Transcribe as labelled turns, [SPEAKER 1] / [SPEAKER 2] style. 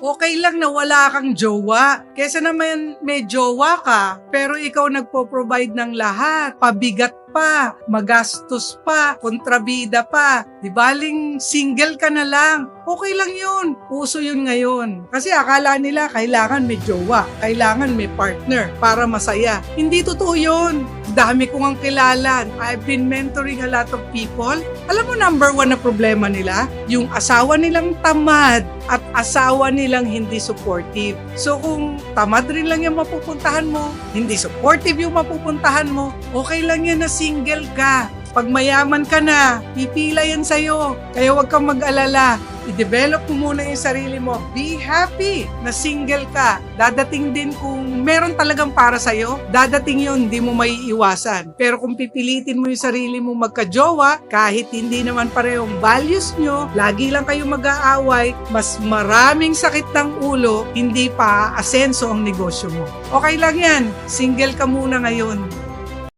[SPEAKER 1] Okay lang na wala kang jowa. Kesa naman may jowa ka, pero ikaw nagpo-provide ng lahat. Pabigat pa, magastos pa, kontrabida pa. Di baling single ka na lang. Okay lang yun. Uso yun ngayon. Kasi akala nila kailangan may jowa, kailangan may partner para masaya. Hindi totoo yun. Dami kong ang kilala. I've been mentoring a lot of people. Alam mo number one na problema nila? Yung asawa nilang tamad at asawa nilang hindi supportive. So kung tamad rin lang yung mapupuntahan mo, hindi supportive yung mapupuntahan mo, okay lang yan na single ka. Pag mayaman ka na, pipila yan sa'yo. Kaya huwag kang mag-alala. I-develop mo muna yung sarili mo. Be happy na single ka. Dadating din kung meron talagang para sa'yo, dadating yun, hindi mo may iwasan. Pero kung pipilitin mo yung sarili mo magka-jowa, kahit hindi naman parehong values nyo, lagi lang kayo mag-aaway, mas maraming sakit ng ulo, hindi pa asenso ang negosyo mo. Okay lang yan. Single ka muna ngayon.